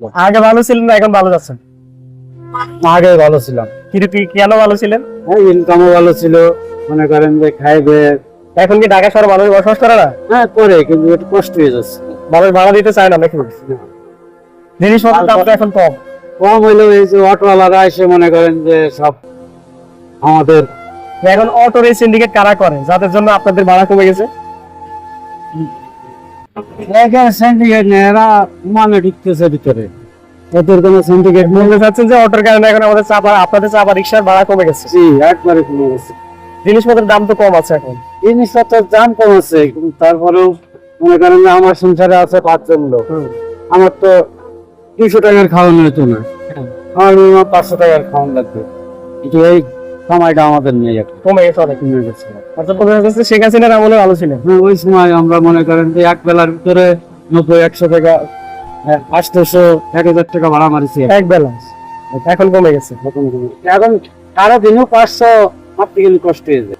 আগে ভালো ছিলেন না এখন ভালো যাচ্ছেন? আগে ভালো ছিলাম। কিন্তু কেন ভালো ছিলেন? হ্যাঁ ইনকামও ভালো ছিল মনে করেন যে খাইবে। এখন কি ঢাকা শহরে মানুষ বসবাস করে না? হ্যাঁ করে কিন্তু একটু কষ্ট হয়ে যাচ্ছে। মানুষ ভাড়া দিতে চায় না নাকি? জিনিসপত্রের এখন কম। কম হইলেও এই যে অটোওয়ালারা এসে মনে করেন যে সব আমাদের এখন অটোর এই সিন্ডিকেট কারা করে? যাদের জন্য আপনাদের ভাড়া কমে গেছে? সিন্ডিকেট নেই এরা মানে ঢুকতেছে ভিতরে। ওদের কোনো সিন্ডিকেট নেই। বলতে চাচ্ছেন যে অটোর কারণে এখন আমাদের চাপা আপনাদের চাপা রিক্সার ভাড়া কমে গেছে। জি একবারে কমে গেছে। জিনিসপত্রের দাম তো কম আছে এখন। জিনিসপত্রের দাম কমেছে কিন্তু তারপরেও মনে করেন আমার সংসারে আছে পাঁচজন লোক। আমার তো দুশো টাকার খাওয়ানো হতো না। আমার পাঁচশো টাকার খাওয়ানো লাগবে। কিন্তু এই সময়টা আমাদের নিয়ে যাচ্ছে। কমে গেছে অনেক। কমে গেছে। অর্থাৎ প্রধান যাচ্ছে শেখ হাসিনার আমলে ভালো ছিল হ্যাঁ, ওই সময় আমরা মনে করেন যে এক বেলার ভিতরে নব্বই একশো টাকা হ্যাঁ, আটশোশো এক হাজার টাকা ভাড়া মারিছি এক বেলা। এখন কমে গেছে। এখন সারাদিনও পাঁচশো মারতে থেকে কষ্ট হয়ে যায়।